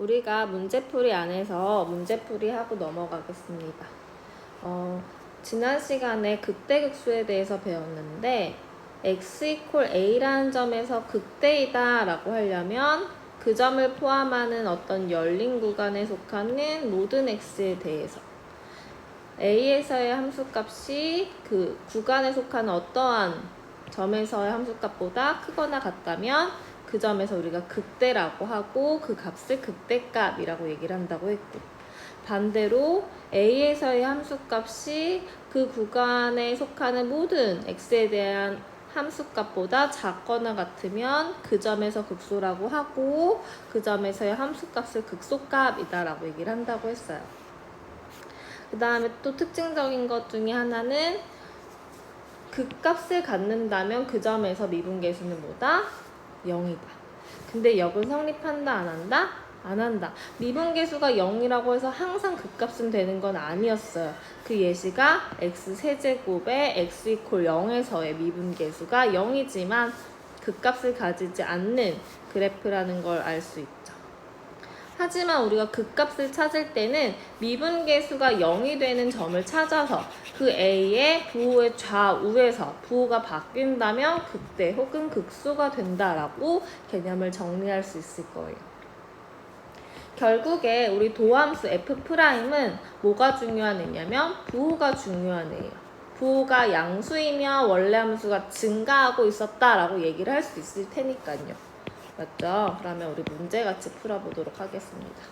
우리가 문제풀이 안에서 문제풀이 하고 넘어가겠습니다. 어, 지난 시간에 극대극수에 대해서 배웠는데 x 이퀄 a라는 점에서 극대이다 라고 하려면 그 점을 포함하는 어떤 열린 구간에 속하는 모든 x에 대해서 a에서의 함수값이 그 구간에 속하는 어떠한 점에서의 함수값보다 크거나 같다면 그 점에서 우리가 극대라고 하고 그 값을 극대값이라고 얘기를 한다고 했고 반대로 a에서의 함수값이 그 구간에 속하는 모든 x에 대한 함수값보다 작거나 같으면 그 점에서 극소라고 하고 그 점에서의 함수값을 극소값이다라고 얘기를 한다고 했어요. 그 다음에 또 특징적인 것 중에 하나는 극값을 갖는다면 그 점에서 미분계수는 뭐다? 0이다. 근데 역은 성립한다 안 한다? 안 한다. 미분계수가 0이라고 해서 항상 극값은 되는 건 아니었어요. 그 예시가 x 세제곱에 x 이퀄 0에서의 미분계수가 0이지만 극값을 가지지 않는 그래프라는 걸 알 수 있죠. 하지만 우리가 극값을 찾을 때는 미분계수가 0이 되는 점을 찾아서 그 A의 부호의 좌우에서 부호가 바뀐다면 극대 혹은 극소가 된다라고 개념을 정리할 수 있을 거예요. 결국에 우리 도함수 F'은 뭐가 중요한 애냐면 부호가 중요한 애예요. 부호가 양수이며 원래 함수가 증가하고 있었다라고 얘기를 할 수 있을 테니까요. 맞죠? 그러면 우리 문제 같이 풀어보도록 하겠습니다.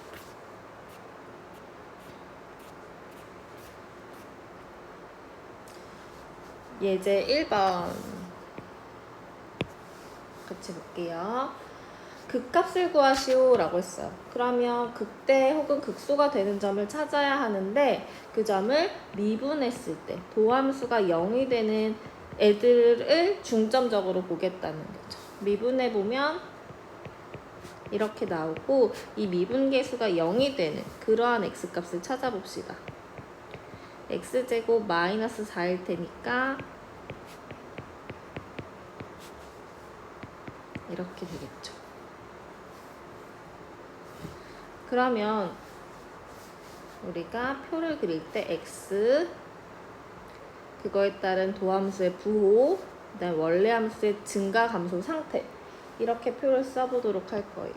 예제 1번 같이 볼게요. 극값을 구하시오 라고 했어요. 그러면 극대 혹은 극소가 되는 점을 찾아야 하는데 그 점을 미분했을 때 도함수가 0이 되는 애들을 중점적으로 보겠다는 거죠. 미분해 보면 이렇게 나오고 이 미분계수가 0이 되는 그러한 x값을 찾아봅시다. x제곱 마이너스 4일 테니까 이렇게 되겠죠. 그러면 우리가 표를 그릴 때 x 그거에 따른 도함수의 부호 그다음 원래 함수의 증가 감소 상태 이렇게 표를 써보도록 할 거예요.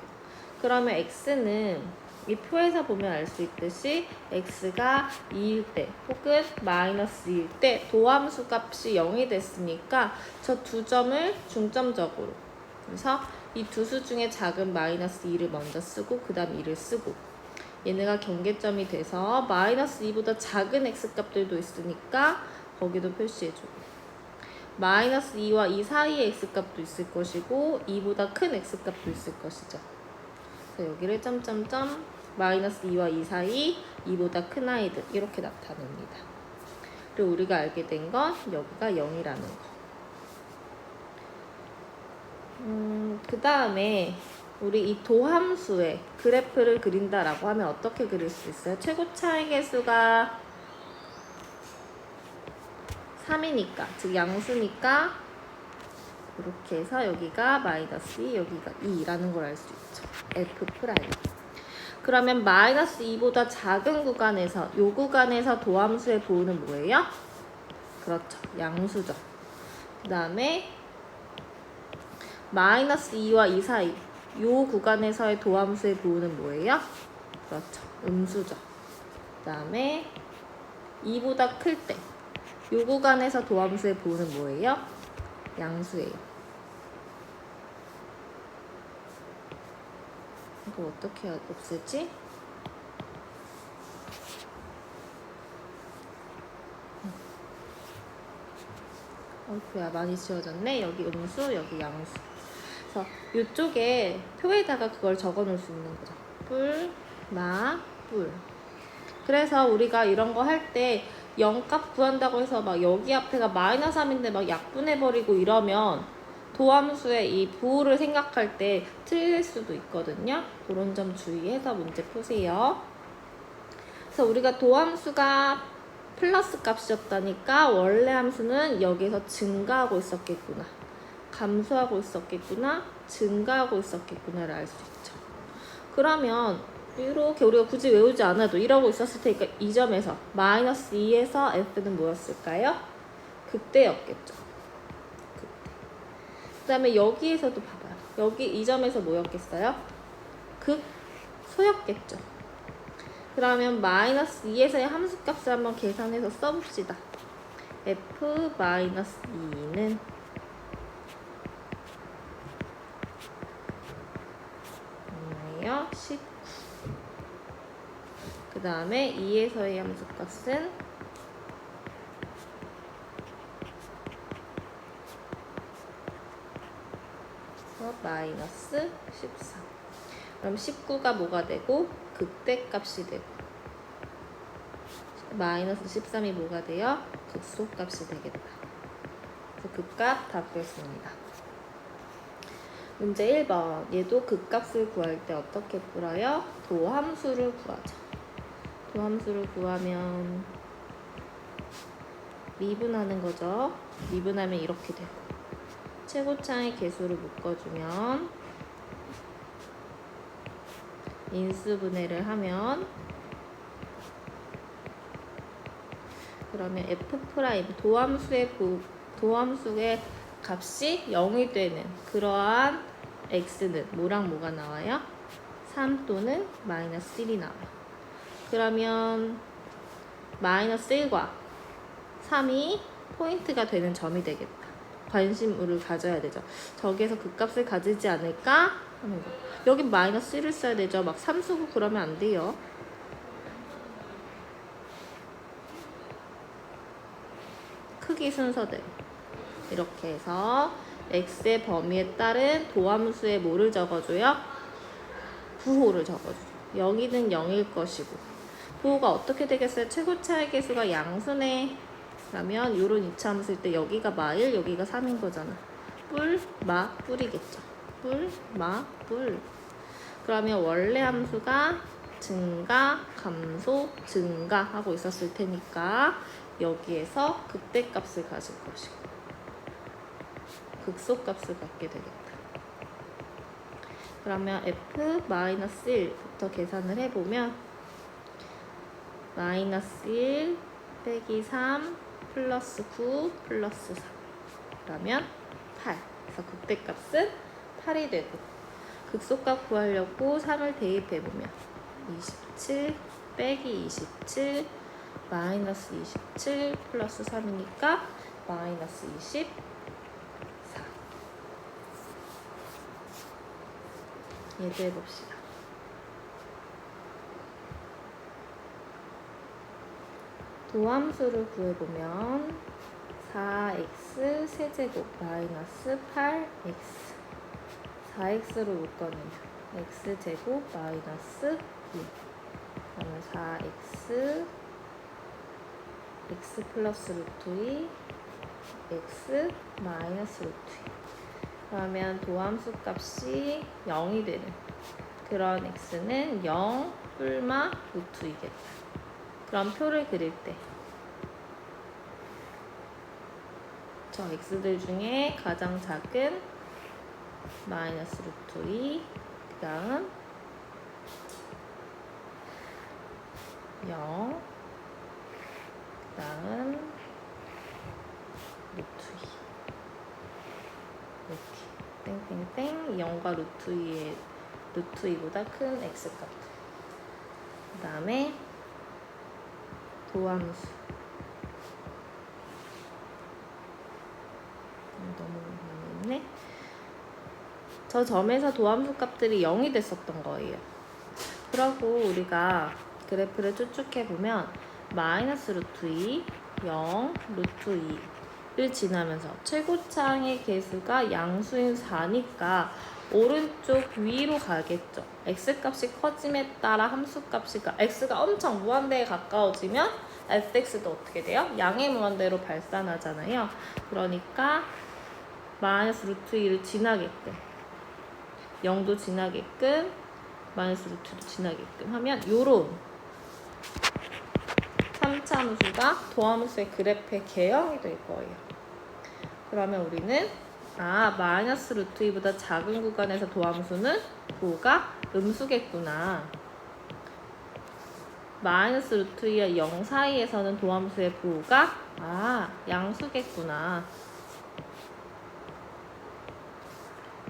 그러면 x는 이 표에서 보면 알 수 있듯이 x가 2일 때 혹은 마이너스 2일 때 도함수 값이 0이 됐으니까 저 두 점을 중점적으로. 그래서 이 두 수 중에 작은 마이너스 2를 먼저 쓰고 그 다음 2를 쓰고. 얘네가 경계점이 돼서 마이너스 2보다 작은 x값들도 있으니까 거기도 표시해주고 마이너스 2와 2 사이의 x값도 있을 것이고 2보다 큰 x값도 있을 것이죠. 그래서 여기를 점점점 마이너스 2와 2 사이 2보다 큰 아이들 이렇게 나타냅니다. 그리고 우리가 알게 된 건 여기가 0이라는 거. 음, 그 다음에 우리 이 도함수의 그래프를 그린다라고 하면 어떻게 그릴 수 있어요? 최고 차이 계수가 3이니까 즉 양수니까 이렇게 해서 여기가 마이너스 2 여기가 2라는 걸 알 수 있죠. F 프라임. 그러면 마이너스 2보다 작은 구간에서 요 구간에서 도함수의 부호는 뭐예요? 그렇죠. 양수죠. 그 다음에 마이너스 2와 2 사이 요 구간에서의 도함수의 부호는 뭐예요? 그렇죠. 음수죠. 그 다음에 2보다 클때 요 구간에서 도함수의 부호는 뭐예요? 양수예요. 이거 어떻게 없애지? 어이구야 많이 지워졌네. 여기 음수, 여기 양수. 그래서 이쪽에 표에다가 그걸 적어 놓을 수 있는 거죠. 뿔, 마, 뿔. 그래서 우리가 이런 거 할 때 0값 구한다고 해서 막 여기 앞에가 마이너스 3인데 막 약분해버리고 이러면 도함수의 이 부호를 생각할 때 틀릴 수도 있거든요. 그런 점 주의해서 문제 푸세요. 그래서 우리가 도함수가 플러스 값이었다니까 원래 함수는 여기서 증가하고 있었겠구나. 감소하고 있었겠구나. 증가하고 있었겠구나를 알 수 있죠. 그러면 이렇게 우리가 굳이 외우지 않아도 이러고 있었을 테니까 이 점에서 마이너스 2에서 f는 뭐였을까요? 극대였겠죠. 극대. 그 다음에 여기에서도 봐봐요. 여기 이 점에서 뭐였겠어요? 극 소였겠죠. 그러면 마이너스 2에서의 함수값을 한번 계산해서 써봅시다. f 마이너스 2는 얼마예요? 19. 그 다음에 2에서의 함수값은 마이너스 13. 그럼 19가 뭐가 되고 극대값이 되고 마이너스 13이 뭐가 돼요? 극소값이 되겠다. 그래서 극값 다 구했습니다. 문제 1번. 얘도 극값을 구할 때 어떻게 풀어요? 도함수를 구하죠. 도함수를 구하면 미분하는 거죠. 미분하면 이렇게 되고 최고차의 개수를 묶어주면 인수 분해를 하면 그러면 f 프라임 도함수의 부- 도함수의 값이 0이 되는 그러한 x는 뭐랑 뭐가 나와요? 3 또는 마이너스 1이 나와요. 그러면 마이너스 1과 3이 포인트가 되는 점이 되겠다. 관심을 가져야 되죠. 저기에서 그 값을 가지지 않을까 하는 거. 여긴 마이너스 1을 써야 되죠. 막3 쓰고 그러면 안 돼요. 크기 순서대로. 이렇게 해서 x의 범위에 따른 도함수의 뭐를 적어줘요? 부호를 적어줘요. 여기는 0일 것이고 부호가 어떻게 되겠어요? 최고 차의 개수가 양수네. 그러면 요런 이차함수일 때 여기가 마일, 여기가 3인 거잖아. 뿔, 마, 뿔이겠죠. 뿔, 마, 뿔. 그러면 원래 함수가 증가, 감소, 증가 하고 있었을 테니까 여기에서 극대값을 가질 것이고 극소값을 갖게 되겠다. 그러면 f-1부터 계산을 해보면 마이너스 1 빼기 3 플러스 9 플러스 3 그러면 8 그래서 극대값은 8이 되고 극소값 구하려고 3을 대입해보면 27 빼기 27 마이너스 27 플러스 3이니까 마이너스 24 얘도 해봅시다. 도함수를 구해보면 4x 세제곱 마이너스 8x 4x로 묶어내면 x제곱 마이너스 2 그러면 4x x 플러스 루트 2 x 마이너스 루트 2 그러면 도함수 값이 0이 되는 그런 x는 0 뿔마 루트 2겠다. 그럼 표를 그릴 때. 저 x들 중에 가장 작은 마이너스 루트 2, 그 다음 0, 그 다음 루트 2 이렇게. 땡땡땡. 0과 루트 2의 루트 2보다 큰 x값. 그 다음에 도함수. 음, 너무 많이 있네. 저 점에서 도함수 값들이 0이 됐었던 거예요. 그러고 우리가 그래프를 추측해 보면 마이너스 루트 2 0 루트 2 를 지나면서 최고차항의 개수가 양수인 4니까 오른쪽 위로 가겠죠. x값이 커짐에 따라 함수값이 가- x가 엄청 무한대에 가까워지면 fx도 어떻게 돼요? 양의 무한대로 발산하잖아요. 그러니까 마이너스 루트 2를 지나게끔 0도 지나게끔 마이너스 루트도 지나게끔 하면 요런 3차 함수가 도함수의 그래프의 개형이 될 거예요. 그러면 우리는 아 마이너스 루트 2보다 작은 구간에서 도함수는 부호가 음수겠구나 마이너스 루트 2와 0 사이에서는 도함수의 부호가 아 양수겠구나.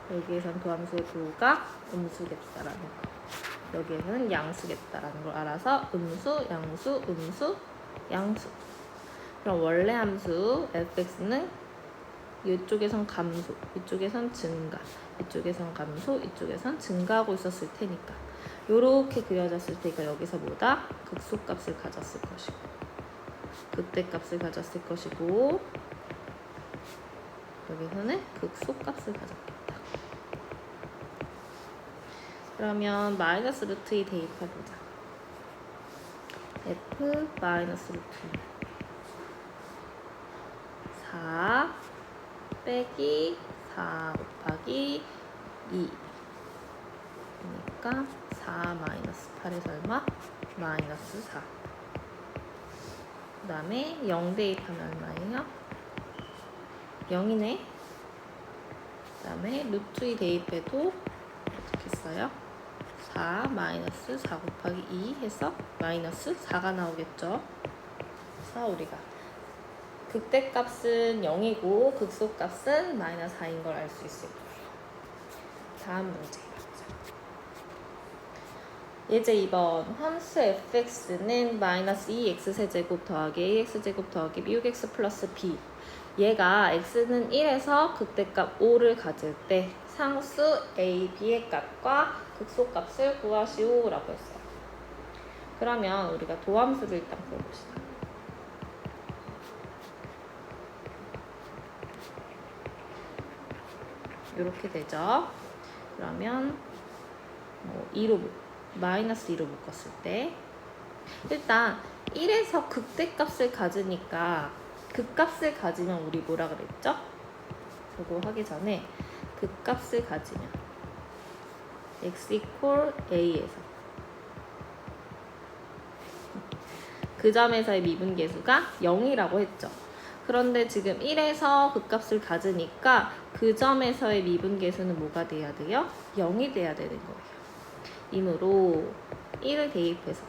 여기에선 도함수의 부호가 음수겠다라는 거. 여기에서는 양수겠다라는 걸 알아서 음수, 양수, 음수, 양수. 그럼 원래 함수 fx는 이쪽에선 감소, 이쪽에선 증가, 이쪽에선 감소, 이쪽에선 증가하고 있었을 테니까 요렇게 그려졌을 테니까 여기서 뭐다? 극소값을 가졌을 것이고 극대값을 가졌을 것이고 여기서는 극소값을 가졌겠다. 그러면 마이너스 루트 2 대입해보자. f 마이너스 루트 2 4 빼기 4 곱하기 2 그러니까 4 마이너스 8의 설마 마이너스 4 그 다음에 0 대입하면 얼마예요? 0이네. 그 다음에 루트 2 대입해도 어떻게 써요? 4 마이너스 4 곱하기 2 해서 마이너스 4가 나오겠죠? 그래서 우리가 극대값은 0이고 극소값은 마이너스 4인 걸 알 수 있을 거예요. 다음 문제 예제 2번 함수 fx는 마이너스 2x 세제곱 더하기 ax 제곱 더하기 6x 플러스 b 얘가 x는 1에서 극대값 5를 가질 때 상수 a, b의 값과 극소값을 구하시오 라고 했어요. 그러면 우리가 도함수를 일단 풀어봅시다. 이렇게 되죠. 그러면 뭐 2로 마이너스 2로 묶었을 때 일단 1에서 극대값을 가지니까 극값을 가지면 우리 뭐라 그랬죠? 저거 하기 전에 극값을 가지면 x equal a에서 그 점에서의 미분계수가 0이라고 했죠. 그런데 지금 1에서 극값을 가지니까 그 점에서의 미분계수는 뭐가 돼야 돼요? 0이 돼야 되는 거예요. 이므로 1을 대입해서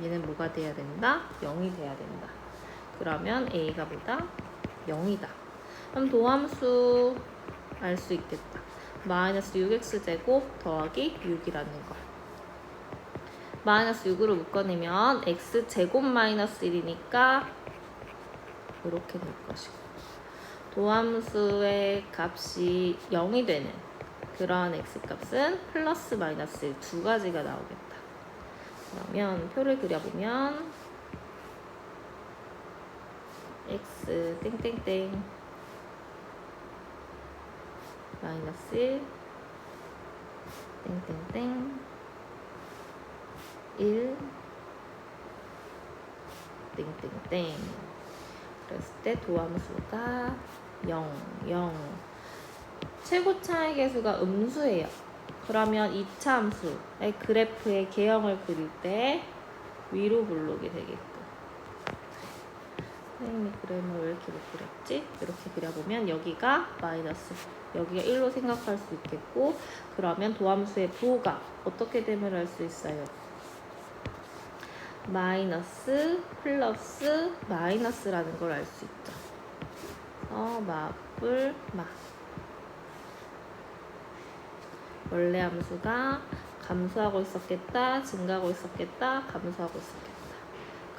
얘는 뭐가 돼야 된다? 0이 돼야 된다. 그러면 a가 보다 0이다. 그럼 도함수 알 수 있겠다. 마이너스 6x 제곱 더하기 6이라는 걸. 마이너스 6으로 묶어내면 x 제곱 마이너스 1이니까 이렇게 될 것이고 도함수의 값이 0이 되는 그런 x 값은 플러스 마이너스 1 두 가지가 나오겠다. 그러면 표를 그려보면 x 땡땡땡 마이너스 1 땡땡땡 1 땡땡땡 그랬을 때 도함수가 0, 0 최고 차의 계수가 음수예요. 그러면 이차 함수의 그래프의 개형을 그릴 때 위로 블록이 되겠고 선생님이 그림을 왜 이렇게 못 그렸지? 이렇게 그려보면 여기가 마이너스 여기가 1로 생각할 수 있겠고 그러면 도함수의 부호가 어떻게 됨을 알 수 있어요? 마이너스 플러스 마이너스라는 걸 알 수 있죠. 어, 마블 마. 원래 함수가 감소하고 있었겠다, 증가하고 있었겠다, 감소하고 있었겠다.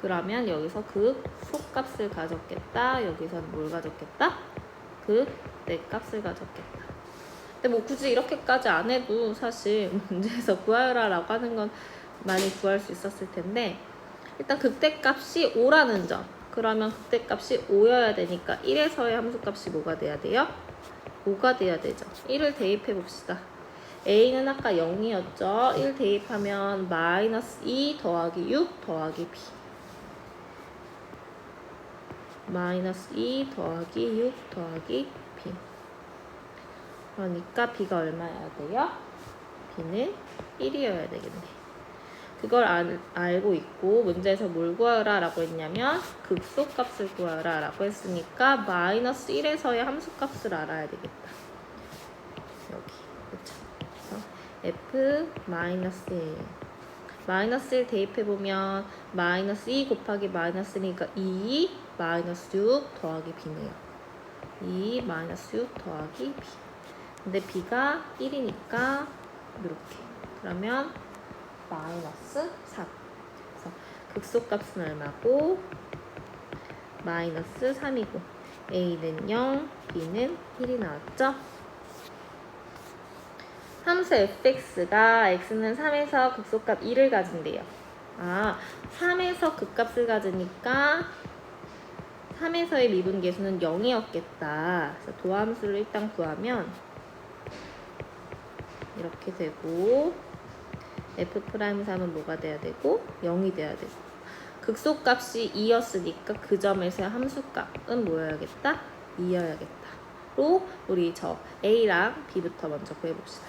그러면 여기서 그 속값을 가졌겠다, 여기서는 뭘 가졌겠다? 그내 값을 가졌겠다. 근데 뭐 굳이 이렇게까지 안 해도 사실 문제에서 구하여라라고 하는 건 많이 구할 수 있었을 텐데 일단 극대값이 5라는 점. 그러면 극대값이 5여야 되니까 1에서의 함수값이 뭐가 돼야 돼요? 5가 돼야 되죠. 1을 대입해 봅시다. a는 아까 0이었죠. 1 대입하면 마이너스 2 더하기 6 더하기 b. 마이너스 2 더하기 6 더하기 b. 그러니까 b가 얼마여야 돼요? b는 1이어야 되겠네. 그걸 알, 알고 있고 문제에서 뭘 구하라 라고 했냐면 극소값을 구하라 라고 했으니까 마이너스 1에서의 함수값을 알아야 되겠다. 여기 그쵸? 그래서 f 마이너스 1 마이너스 1 대입해보면 마이너스 2 곱하기 마이너스 1이니까 2 마이너스 6 더하기 b네요. 2 마이너스 6 더하기 b. 근데 b가 1이니까 이렇게. 그러면 마이너스 3. 그래서 극소값은 얼마고? 마이너스 3이고 a는 0, b는 1이 나왔죠? 함수 fx가 x는 3에서 극소값 1을 가진대요. 아, 3에서 극값을 가지니까 3에서의 미분계수는 0이었겠다. 그래서 도함수를 일단 구하면 이렇게 되고 f 프라임 3은 뭐가 돼야 되고 0이 돼야 되고 극소값이 2였으니까 그 점에서의 함수값은 뭐여야겠다? 2여야겠다.로 우리 저 a랑 b부터 먼저 구해봅시다.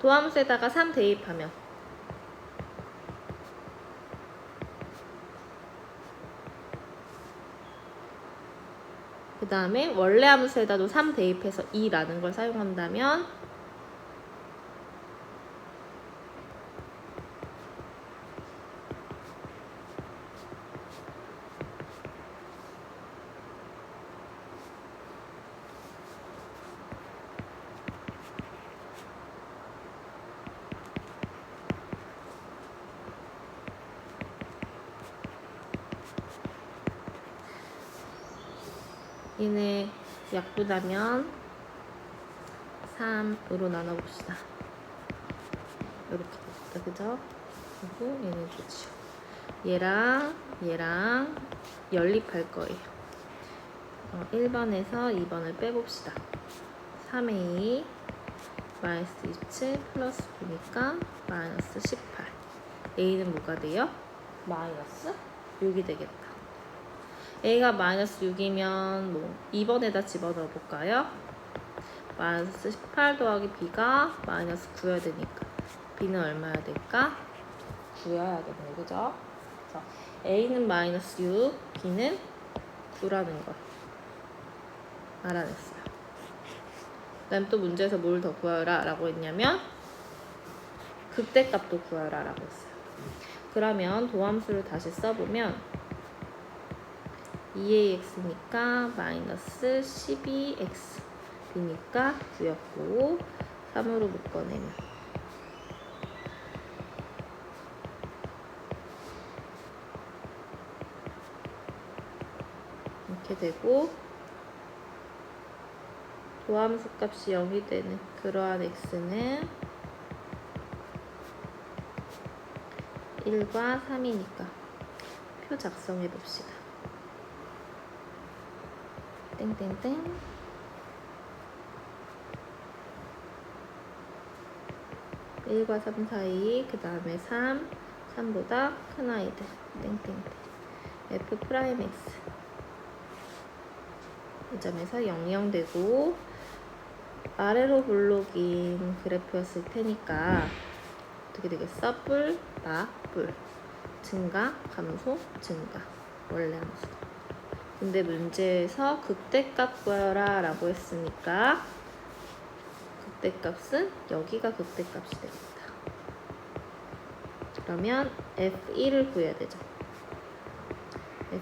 도함수에다가 3 대입하면 그 다음에 원래 함수에다도 3 대입해서 2라는 걸 사용한다면 얘네 약분하면 3으로 나눠봅시다. 이렇게 됩니다. 그죠? 그리고 얘는 좋지요. 얘랑 얘랑 연립할 거예요. 어, 1번에서 2번을 빼봅시다. 3a 마이너스 27 플러스 9니까 마이너스 18 a는 뭐가 돼요? 마이너스 6이 되겠다. A가 마이너스 6이면 뭐 2번에다 집어넣어 볼까요? 마이너스 18 더하기 b가 마이너스 9여야 되니까 b는 얼마야 될까? 9여야 되네 그죠? 그래서 a는 마이너스 6, b는 9라는 걸 알아냈어요. 그 다음 또 문제에서 뭘 더 구하라 라고 했냐면 극대값도 구하라 라고 했어요. 그러면 도함수를 다시 써보면 2ax니까 마이너스 12x b니까 9였고 3으로 묶어내면 이렇게 되고 도함수 값이 0이 되는 그러한 x는 1과 3이니까 표 작성해 봅시다. 땡땡땡. 일과삼 사이 그 다음에 3 3보다 큰 아이들. 땡땡땡. F 프라임 x. 이 점에서 00 되고 아래로 블록인 그래프였을 테니까 어떻게 되겠어? 뿔, 바, 뿔. 증가, 감소, 증가. 원래 함수 근데 문제에서 극대값 구하라 라고 했으니까 극대값은 여기가 극대값이 되겠다. 그러면 F1을 구해야 되죠.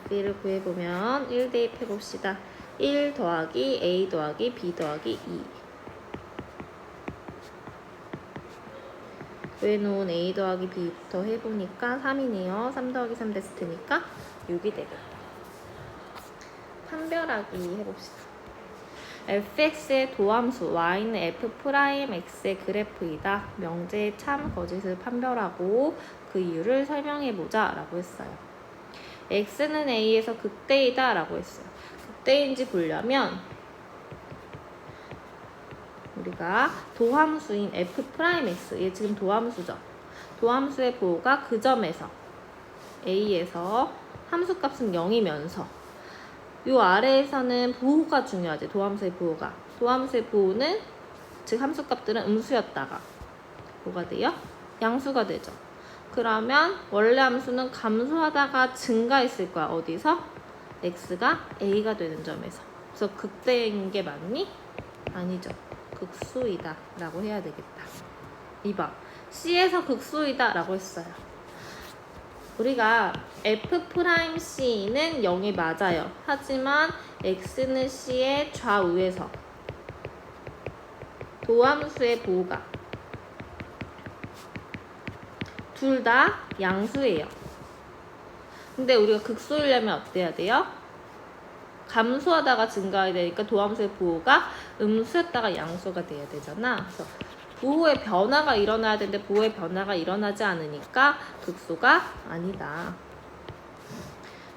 F1을 구해보면 1 대입 해봅시다. 1 더하기 A 더하기 B 더하기 2 구해놓은 A 더하기 B부터 해보니까 3이네요. 3 더하기 3 됐을 테니까 6이 되겠다. 판별하기 해봅시다. fx의 도함수 y는 f 프라임 x의 그래프이다. 명제의 참 거짓을 판별하고 그 이유를 설명해보자 라고 했어요. x는 a에서 극대이다 라고 했어요. 극대인지 보려면 우리가 도함수인 f 프라임 x 얘 지금 도함수죠. 도함수의 보호가 그 점에서 a에서 함수값은 0이면서 요 아래에서는 부호가 중요하지. 도함수의 부호가. 도함수의 부호는 즉 함수값들은 음수였다가 뭐가 돼요? 양수가 되죠. 그러면 원래 함수는 감소하다가 증가했을 거야. 어디서? x가 a가 되는 점에서. 그래서 극대인 게 맞니? 아니죠. 극수이다 라고 해야 되겠다. 2번. c에서 극수이다 라고 했어요. 우리가 f 프라임 c는 0이 맞아요. 하지만 x는 c의 좌우에서 도함수의 보호가 둘 다 양수예요. 근데 우리가 극소이려면 어때야 돼요? 감소하다가 증가해야 되니까 도함수의 보호가 음수였다가 양수가 돼야 되잖아. 그래서 보호의 변화가 일어나야 되는데 보호의 변화가 일어나지 않으니까 극소가 아니다.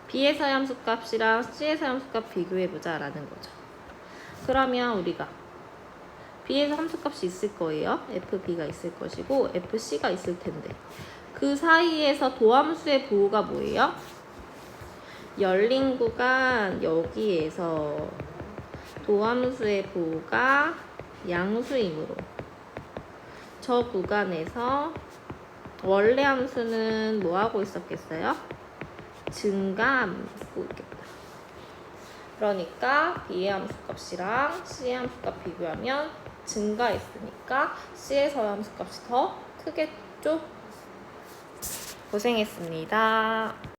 B의 서함수 값이랑 C의 서함수 값 비교해보자 라는 거죠. 그러면 우리가 B의 함수 값이 있을 거예요. FB가 있을 것이고 FC가 있을 텐데 그 사이에서 도함수의 보호가 뭐예요? 열린 구간 여기에서 도함수의 보호가 양수이므로 저 구간에서 원래 함수는 뭐 하고 있었겠어요? 증가하고 있겠다. 그러니까 B의 함수 값이랑 C의 함수 값 비교하면 증가했으니까 C에서 함수 값이 더 크겠죠? 고생했습니다.